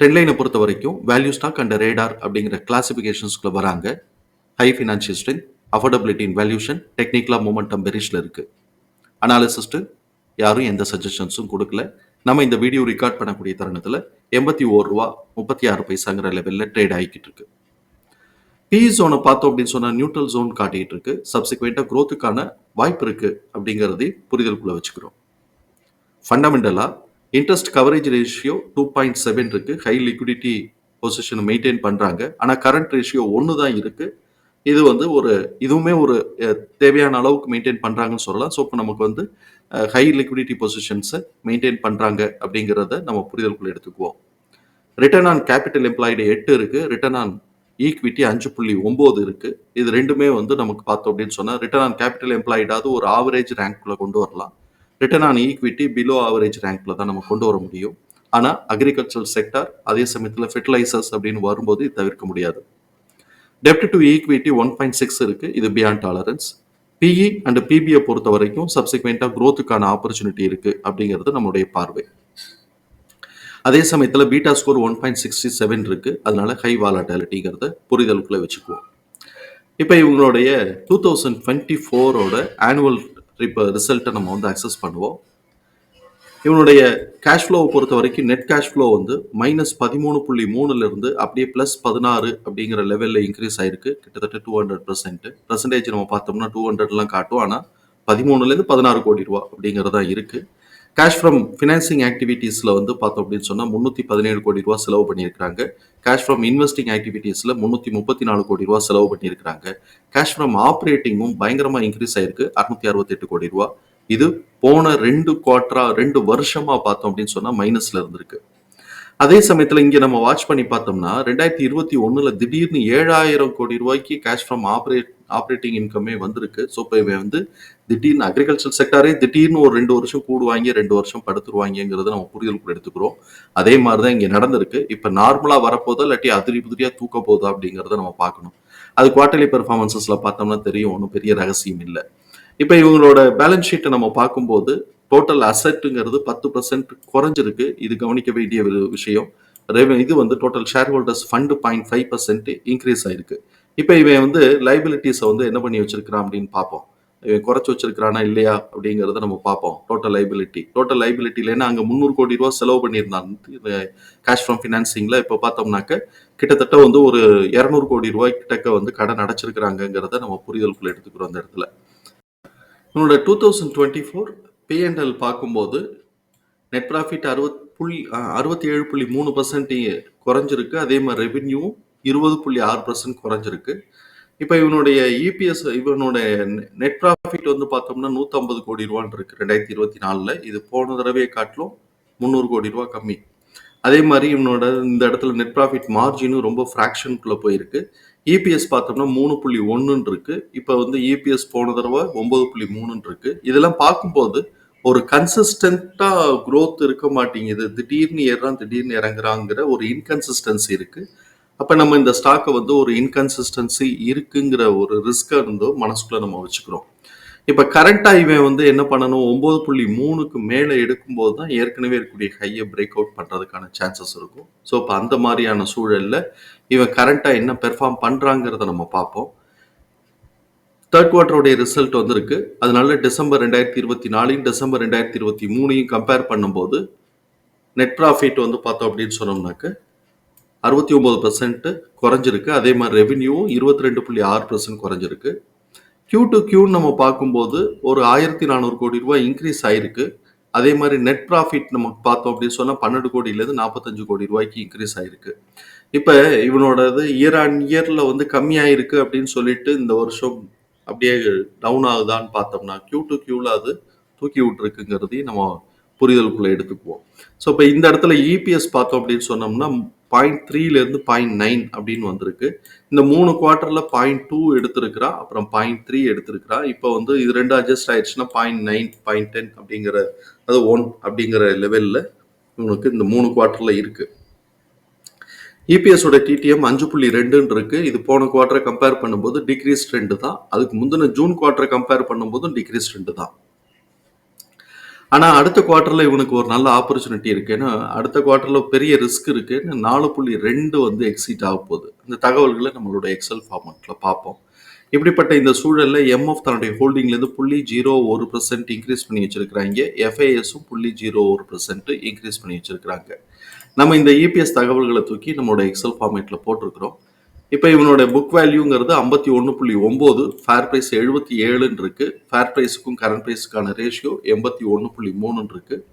ட்ரெண்ட்லைனை பொறுத்த வரைக்கும் value stock and radar அப்படிங்கிற கிளாசிஃபிகேஷன்ஸ்குள்ள வராங்க. High financial strength affordability in valuation டெக்னிக்கலாக மூமெண்டம் பெரிஷில் இருக்குது அனாலிசிஸ்ட்டு யாரும் எந்த சஜஷன்ஸும் கொடுக்கல. நம்ம இந்த வீடியோ ரெக்கார்ட் பண்ணக்கூடிய தருணத்தில் எண்பத்தி ஓருவா ரூபா முப்பத்தி ஆறு பைசாங்கிற லெவலில் ட்ரேட் ஆகிக்கிட்டு இருக்கு. பி ஜோனை பார்த்தோம் அப்படின்னு சொன்னால் நியூட்ரல் ஜோன் காட்டிகிட்டு இருக்கு. சப்சிக்வெண்ட்டாக க்ரோத்துக்கான வாய்ப்பு இருக்குது அப்படிங்கிறதை புரிதல்குள்ளே வச்சுக்கிறோம். ஃபண்டமெண்டலாக interest coverage ratio two point seven இருக்கு. ஹை லிக்விடிட்டி பொசிஷனை மெயின்டைன் பண்ணுறாங்க ஆனால் கரண்ட் ரேஷியோ ஒன்று தான் இருக்கு. இது வந்து ஒரு இதுவுமே ஒரு தேவையான அளவுக்கு மெயின்டைன் பண்ணுறாங்கன்னு சொல்லலாம். ஸோ இப்போ நமக்கு வந்து ஹை லிக்விடிட்டி பொசிஷன்ஸை மெயின்டைன் பண்ணுறாங்க அப்படிங்கிறத நம்ம புரிதலுக்குள்ள எடுத்துக்குவோம். ரிட்டர்ன் ஆன் கேபிட்டல் எம்ப்ளாய்டு எட்டு இருக்குது ரிட்டர்ன் ஆன் ஈக்விட்டி அஞ்சு புள்ளி ஒம்பது இருக்குது இது ரெண்டுமே வந்து நமக்கு பார்த்தோம் அப்படின்னு சொன்னால் ரிட்டர்ன் ஆன் கேபிட்டல் எம்ப்ளாய்டாவது ஒரு ஆவரேஜ் ரேங்க்குள்ளே கொண்டு வரலாம். Return on equity below average ரேங்க்ல தான் நம்ம கொண்டு வர முடியும். ஆனால் அக்ரிகல்ச்சர் செக்டார் அதே சமயத்தில் ஃபெர்டிலைசர்ஸ் அப்படின்னு வரும்போது இது தவிர்க்க முடியாது. டெப்ட் to equity one point six இருக்கு. இது பியாண்ட் டாலரன்ஸ் பிஇ அண்ட் பிபிஐ பொறுத்த வரைக்கும் சப்சிக்வெண்ட்டாக க்ரோத்துக்கான ஆப்பர்ச்சுனிட்டி இருக்கு அப்படிங்கிறது நம்மளுடைய பார்வை. அதே சமயத்தில் beta score one point sixty seven இருக்கு. அதனால ஹை வாலாட்டாலிட்டிங்கிறத புரிதலுக்குள்ளே வச்சுக்குவோம். இப்போ இவங்களுடைய டூ தௌசண்ட் டுவெண்ட்டி ஃபோரோட ஆனுவல் இப்போ ரிசல்ட்டை நம்ம வந்து அக்சஸ் பண்ணுவோம். இவனுடைய கேஷ் ஃப்ளோவை பொறுத்த வரைக்கும் நெட் கேஷ் ஃப்ளோ வந்து மைனஸ் பதிமூணு புள்ளி மூணுலேருந்து அப்படியே ப்ளஸ் பதினாறு அப்படிங்கிற லெவலில் இன்க்ரீஸ் ஆயிருக்கு. கிட்டத்தட்ட டூ ஹண்ட்ரட் பர்சன்ட் பர்சன்டேஜ் நம்ம பார்த்தோம்னா டூ ஹண்ட்ரட்லாம் காட்டும். ஆனால் பதிமூணுலேருந்து பதினாறு கோடி ரூபா அப்படிங்கிறதா இருக்குது கேஷ் ஃப்ரம் ஃபினான்சிங் ஆக்டிவிட்டீஸில் வந்து பார்த்தோம் அப்படின்னு சொன்னால் முந்நூற்றி பதினேழு கோடி ரூபா செலவு பண்ணியிருக்காங்க கேஷ் ஃப்ரம் இன்வெஸ்டிங் ஆக்டிவிட்டீஸில் முந்நூற்றி முப்பத்தி நாலு கோடி ரூபா செலவு பண்ணியிருக்காங்க கேஷ் ஃப்ரம் ஆப்ரேட்டிங்கும் பயங்கரமாக இன்க்ரீஸ் ஆயிருக்கு. அறுநூத்தி அறுபத்தெட்டு கோடி ரூபா. இது போன ரெண்டு குவார்டரா ரெண்டு வருஷமா பார்த்தோம் அப்படின்னு சொன்னா மைனஸ்ல இருந்திருக்கு. அதே சமயத்துல இங்க நம்ம வாட்ச் பண்ணி பார்த்தோம்னா ரெண்டாயிரத்தி இருபத்தி ஒண்ணுல திடீர்னு ஏழாயிரம் கோடி ரூபாய்க்கு கேஷ் ஃப்ரம் ஆப்ரேட் ஆப்ரேட்டிங் இன்கமே வந்திருக்கு. ஸோ இப்போ இவன் வந்து திடீர்னு அக்ரிகல்ச்சர் செக்டாரே திடீர்னு ஒரு ரெண்டு வருஷம் கூடுவாங்க ரெண்டு வருஷம் படுத்துருவாங்கிறத நம்ம புரிதலுக்குள்ள எடுத்துக்கிறோம். அதே மாதிரி தான் இங்கே நடந்திருக்கு. இப்போ நார்மலாக வரப்போதா இல்லாட்டி அதிரி புதிரியாக தூக்க போதா அப்படிங்கிறத நம்ம பார்க்கணும். அது குவார்டர்லி பெர்ஃபார்மன்சஸில் பார்த்தோம்னா தெரியும். ஒன்றும் பெரிய ரகசியம் இல்லை. இப்போ இவங்களோட பேலன்ஸ் ஷீட்டை நம்ம பார்க்கும்போது டோட்டல் அசெட்டுங்கிறது பத்து பர்சன்ட் குறைஞ்சிருக்கு. இது கவனிக்க வேண்டிய ஒரு விஷயம். இது வந்து total shareholders fund point five percent increase ஆயிருக்கு. இப்போ இவன் வந்து லைபிலிட்டிஸை வந்து என்ன பண்ணி வச்சிருக்கிறான் அப்படின்னு பார்ப்போம். குறைச்சி வச்சிருக்கிறானா இல்லையா அப்படிங்கிறத நம்ம பார்ப்போம். டோட்டல் லைபிலிட்டி டோட்டல் லைபிலிட்டியில் அங்கே முந்நூறு கோடி ரூபா செலவு பண்ணியிருந்தான். கேஷ் ஃப்ரம் ஃபினான்சிங்கில் இப்போ பார்த்தோம்னாக்க கிட்டத்தட்ட வந்து ஒரு இரநூறு கோடி ரூபாய் கிட்டக்க வந்து கடன் அடைச்சிருக்கிறாங்கங்கிறத நம்ம புரிதலுக்குள்ள எடுத்துக்கிறோம் அந்த இடத்துல. என்னோட two thousand twenty four P N L பார்க்கும்போது நெட் ப்ராஃபிட் அறுபத் புள்ளி அறுபத்தி ஏழு புள்ளி மூணு பர்சன்ட் குறைஞ்சிருக்கு. அதே மாதிரி ரெவென்யூவும் இருபது புள்ளி ஆறு பர்சன்ட் குறைஞ்சிருக்கு. இப்போ இவனுடைய இபிஎஸ் இவனுடைய நெட் ப்ராஃபிட் வந்து பார்த்தோம்னா நூற்றம்பது கோடி ரூபான்னு இருக்கு ரெண்டாயிரத்தி இருபத்தி நாலில். இது போன தடவையை காட்டிலும் முந்நூறு கோடி ரூபா கம்மி. அதே மாதிரி இவனோட இந்த இடத்துல நெட் ப்ராஃபிட் மார்ஜினும் ரொம்ப ஃப்ராக்ஷனுக்குள்ளே போயிருக்கு. இபிஎஸ் பார்த்தோம்னா மூணு புள்ளி ஒன்றுன்னு இருக்கு. இப்போ வந்து இபிஎஸ் போன தடவை ஒன்பது புள்ளி மூணுன்னு இருக்கு. இதெல்லாம் பார்க்கும்போது ஒரு கன்சிஸ்டண்ட்டாக க்ரோத் இருக்க மாட்டேங்குது. திடீர்னு ஏறான் திடீர்னு இறங்குறாங்கிற ஒரு இன்கன்சிஸ்டன்சி இருக்குது அப்போ நம்ம இந்த ஸ்டாக்கை வந்து ஒரு இன்கன்சிஸ்டன்சி இருக்குங்கிற ஒரு ரிஸ்க்காக இருந்தோ மனசுக்குள்ளே நம்ம வச்சுக்கிறோம். இப்போ கரண்ட்டாக இவன் வந்து என்ன பண்ணணும்? ஒம்பது புள்ளி மூணுக்கு மேலே எடுக்கும்போது தான் ஏற்கனவே இருக்கக்கூடிய ஹையை பிரேக் அவுட் பண்ணுறதுக்கான சான்சஸ் இருக்கும். ஸோ இப்போ அந்த மாதிரியான சூழலில் இவன் கரண்ட்டாக என்ன பெர்ஃபார்ம் பண்ணுறாங்கிறத நம்ம பார்ப்போம். தேர்ட் குவார்டருடைய ரிசல்ட் வந்திருக்கு. அதனால டிசம்பர் ரெண்டாயிரத்தி இருபத்தி நாலையும் டிசம்பர் ரெண்டாயிரத்தி இருபத்தி மூணையும் கம்பேர் பண்ணும்போது நெட் ப்ராஃபிட் வந்து பார்த்தோம் அப்படின்னு சொன்னோம்னாக்க அறுபத்தி ஒம்பது பர்சன்ட்டு குறைஞ்சிருக்கு. அதே மாதிரி ரெவென்யூவும் இருபத்தி ரெண்டு புள்ளி ஆறு பர்சன்ட் குறைஞ்சிருக்கு. கியூ டு கியூன்னு நம்ம பார்க்கும்போது ஒரு ஆயிரத்தி நானூறு கோடி ரூபாய் இன்க்ரீஸ் ஆயிருக்கு. அதே மாதிரி நெட் ப்ராஃபிட் நம்ம பார்த்தோம் அப்படின்னு சொன்னால் பன்னெண்டு கோடியிலேருந்து நாற்பத்தஞ்சு கோடி ரூபாய்க்கு இன்க்ரீஸ் ஆயிருக்கு. இப்போ இவனோடது இயர் ஆன் இயரில் வந்து கம்மியாயிருக்கு அப்படின்னு சொல்லிட்டு இந்த வருஷம் அப்படியே டவுன் ஆகுதான்னு பார்த்தோம்னா கியூ டு கியூவில் அது தூக்கி விட்டுருக்குங்கிறதையும் நம்ம புரிதலுக்குள்ளே எடுத்துக்குவோம். ஸோ இப்போ இந்த இடத்துல இபிஎஸ் பார்த்தோம் அப்படின்னு சொன்னோம்னா பாயிண்ட் த்ரீலேருந்து பாயிண்ட் நைன் அப்படின்னு வந்திருக்கு. இந்த மூணு குவார்ட்டரில் பாயிண்ட் டூ எடுத்திருக்கிறா அப்புறம் பாயிண்ட் த்ரீ எடுத்திருக்கிறா. இப்போ வந்து இது ரெண்டு அட்ஜஸ்ட் ஆயிடுச்சுன்னா பாயிண்ட் நைன் பாயிண்ட் டென் அப்படிங்கிற அது ஒன் அப்படிங்கிற லெவலில் இவனுக்கு இந்த மூணு குவார்ட்டரில் இருக்குது இபிஎஸோட டிடிஎம் அஞ்சு புள்ளி ரெண்டுன்னு இருக்கு. இது போன குவார்ட்டரை கம்பேர் பண்ணும்போது டிக்ரீஸ் ட்ரெண்டு தான் அதுக்கு முந்தின ஜூன் குவார்ட்டரை கம்பேர் பண்ணும்போதும் டிக்ரீஸ் ட்ரெண்டு தான் ஆனால் அடுத்த குவார்ட்டரில் இவனுக்கு ஒரு நல்ல ஆப்பர்ச்சுனிட்டி இருக்குன்னு அடுத்த குவார்ட்டரில் பெரிய ரிஸ்க் இருக்குன்னு நாலு புள்ளி ரெண்டு வந்து எக்ஸிட் ஆக போகுது. இந்த தகவல்களை நம்மளோட எக்ஸல் ஃபார்மெட்டில் பார்ப்போம். இப்படிப்பட்ட இந்த சூழலில் எம்எஃப் தன்னுடைய ஹோல்டிங்லேருந்து புள்ளி ஜீரோ ஒரு பர்சன்ட் இன்க்ரீஸ் பண்ணி வச்சுருக்கிறாங்க. எஃப்ஐஎஸும் புள்ளி ஜீரோ ஒரு பர்சன்ட் இன்க்ரீஸ் பண்ணி வச்சுருக்கிறாங்க. நம்ம இந்த இபிஎஸ் தகவல்களை தூக்கி நம்மளோட எக்ஸல் ஃபார்மேட்டில் போட்டிருக்கிறோம். இப்போ இவனோட புக் வேல்யூங்கிறது ஐம்பத்தி ஒன்று புள்ளி ஒம்பது ஃபேர் ப்ரைஸ் எழுபத்தி ஏழுன்னு இருக்குது ஃபேர் ப்ரைஸுக்கும் கரண்ட் ப்ரைஸுக்கான ரேஷியோ எண்பத்தி ஒன்று புள்ளி மூணுன்னு இருக்குது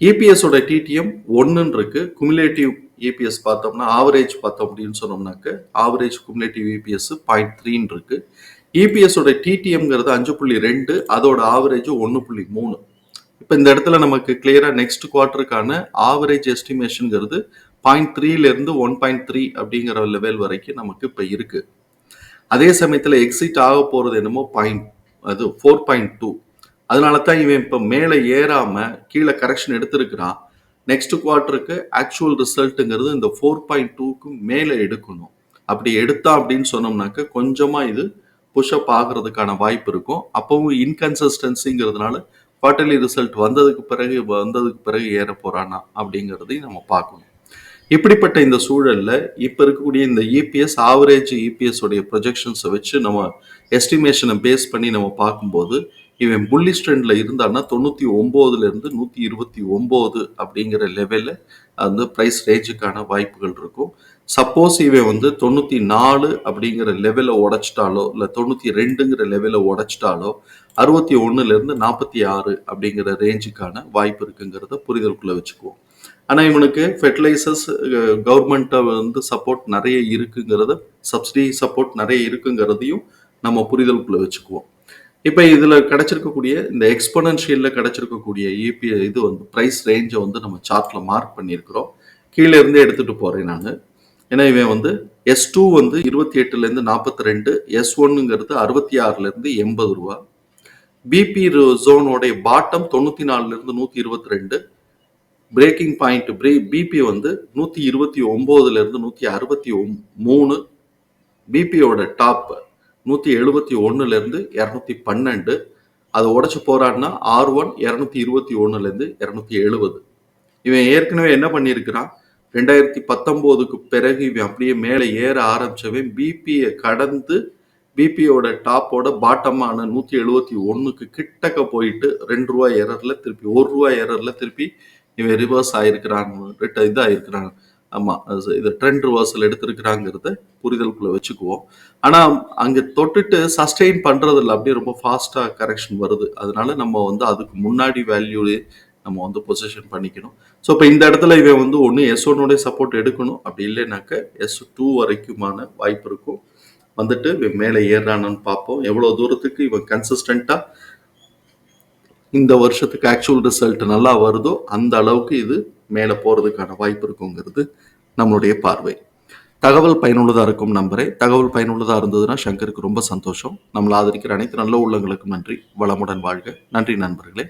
இபிஎஸோட டிடிஎம் ஒன்றுன்னு இருக்குது குமுலேட்டிவ் இபிஎஸ் பார்த்தோம்னா ஆவரேஜ் பார்த்தோம் அப்படின்னு சொன்னோம்னாக்க ஆவரேஜ் குமுலேட்டிவ் இபிஎஸ் பாயிண்ட் த்ரீன்னு இருக்குது இபிஎஸோட டிடிஎம்ங்கிறது அஞ்சு புள்ளி ரெண்டு அதோட ஆவரேஜ் ஒன்று புள்ளி மூணு. இப்போ இந்த இடத்துல நமக்கு கிளியராக நெக்ஸ்ட் குவார்ட்டருக்கான ஆவரேஜ் எஸ்டிமேஷனுங்கிறது பாயிண்ட் த்ரீலேருந்து ஒன் பாயிண்ட் த்ரீ அப்படிங்கிற லெவல் வரைக்கும் நமக்கு இப்போ இருக்குது அதே சமயத்தில் எக்ஸிட் ஆக போகிறது என்னமோ பாயிண்ட் அது ஃபோர் பாயிண்ட் டூ அதனால தான் இவன் இப்போ மேலே ஏறாமல் கீழே கரெக்ஷன் எடுத்திருக்கிறான். நெக்ஸ்ட் குவார்ட்டருக்கு ஆக்சுவல் ரிசல்ட்டுங்கிறது இந்த ஃபோர் பாயிண்ட் டூக்கு மேலே எடுக்கணும். அப்படி எடுத்தா அப்படின்னு சொன்னோம்னாக்க கொஞ்சமாக இது புஷ்அப் ஆகிறதுக்கான வாய்ப்பு இருக்கும். அப்பவும் இன்கன்சிஸ்டன்சிங்கிறதுனால குவார்ட்டர்லி ரிசல்ட் வந்ததுக்கு பிறகு வந்ததுக்கு பிறகு ஏற போகிறானா அப்படிங்கிறதையும் நம்ம பார்க்கணும். இப்படிப்பட்ட இந்த சூழல்ல இப்ப இருக்கக்கூடிய இந்த இபிஎஸ் ஆவரேஜ் இபிஎஸ் உடைய ப்ரொஜெக்ஷன்ஸை வச்சு நம்ம எஸ்டிமேஷனை பேஸ் பண்ணி நம்ம பார்க்கும்போது இவன் புள்ளி ஸ்ட்ரெண்டில் இருந்தான்னா தொண்ணூற்றி ஒம்போதுலேருந்து இருந்து இருபத்தி ஒம்போது அப்படிங்கிற லெவலில் வந்து ப்ரைஸ் ரேஞ்சுக்கான வாய்ப்புகள் இருக்கும். சப்போஸ் இவன் வந்து தொண்ணூற்றி நாலு அப்படிங்கிற லெவலை உடைச்சிட்டாலோ இல்லை தொண்ணூற்றி ரெண்டுங்கிற லெவலை உடைச்சிட்டாலோ அறுபத்தி ஒன்றுலேருந்து நாற்பத்தி ஆறு அப்படிங்கிற ரேஞ்சுக்கான வாய்ப்பு இருக்குங்கிறத புரிதலுக்குள்ளே வச்சுக்குவோம். ஆனால் இவனுக்கு ஃபெர்டிலைசர்ஸ் கவர்மெண்ட்டை வந்து சப்போர்ட் நிறைய இருக்குங்கிறத சப்சிடி சப்போர்ட் நிறைய இருக்குங்கிறதையும் நம்ம புரிதலுக்குள்ள வச்சுக்குவோம். இப்போ இதில் கிடச்சிருக்கக்கூடிய இந்த எக்ஸ்பனன்ஷியலில் கிடச்சிருக்கக்கூடிய இபி இது வந்து ப்ரைஸ் ரேஞ்சை வந்து நம்ம சார்ட்டில் மார்க் பண்ணியிருக்கிறோம். கீழே இருந்தே எடுத்துகிட்டு போகிறேன் நான். ஏன்னா இவன் வந்து எஸ் டூ வந்து இருபத்தி எட்டுலேருந்து நாற்பத்தி ரெண்டு எஸ் ஒன்னுங்கிறது அறுபத்தி ஆறுலேருந்து எண்பது ரூபா. பிபி ஜோனோடைய பாட்டம் தொண்ணூற்றி நாலுலேருந்து நூற்றி இருபத்தி ரெண்டு பிரேக்கிங் பாயிண்ட் பிரே பிபி வந்து நூற்றி இருபத்தி ஒம்போதுலேருந்து நூற்றி அறுபத்தி மூணு பிபியோட டாப் நூற்றி எழுபத்தி ஒன்றுலேருந்து இரநூத்தி பன்னெண்டு. அதை உடச்சி போகிறான்னா ஆர் ஒன் இரநூத்தி இருபத்தி ஒன்றுலேருந்து இரநூத்தி எழுபது. இவன் ஏற்கனவே என்ன பண்ணியிருக்கிறான்? ரெண்டாயிரத்தி பத்தொம்போதுக்கு பிறகு இவன் அப்படியே மேலே ஏற ஆரம்பிச்சவன் பிபியை கடந்து பிபியோட டாப்போட பாட்டமான நூற்றி எழுபத்தி ஒன்றுக்கு கிட்டக்க போயிட்டு ரெண்டு ரூபா எரரில் திருப்பி ஒரு ரூபா எரரில் திருப்பி இவன் ரிவர்ஸ் ஆயிருக்கிறான் ரிட்ட இதாயிருக்கிறான் ஆமாம் இது ட்ரெண்ட் ரிவர்சல் எடுத்திருக்கிறாங்கிறத புரிதலுக்குள்ள வச்சுக்குவோம். ஆனால் அங்கே தொட்டுட்டு சஸ்டெயின் பண்ணுறதில்ல இல்லை அப்படியே ரொம்ப ஃபாஸ்ட்டாக கரெக்ஷன் வருது. அதனால நம்ம வந்து அதுக்கு முன்னாடி வேல்யூலே நம்ம வந்து பொசிஷன் பண்ணிக்கணும். ஸோ இப்போ இந்த இடத்துல இவன் வந்து ஒன்று எஸ் ஒன்னுடைய சப்போர்ட் எடுக்கணும். அப்படி இல்லைனாக்க எஸ் டூ வரைக்குமான வாய்ப்பு இருக்கும். வந்துட்டு இவன் மேலே ஏறானான்னு பார்ப்போம். எவ்வளோ தூரத்துக்கு இவன் கன்சிஸ்டண்ட்டாக இந்த வருஷத்துக்கு ஆக்சுவல் ரிசல்ட் நல்லா வருதோ அந்த அளவுக்கு இது மேலே போகிறதுக்கான வாய்ப்பு இருக்குங்கிறது நம்மளுடைய பார்வை. தகவல் பயனுள்ளதாக இருக்கும் நம்பரே தகவல் பயனுள்ளதாக இருந்ததுன்னா சங்கருக்கு ரொம்ப சந்தோஷம். நம்மளை ஆதரிக்கிற அனைத்து நல்ல உள்ளங்களுக்கும் நன்றி. வளமுடன் வாழ்க. நன்றி நண்பர்களே.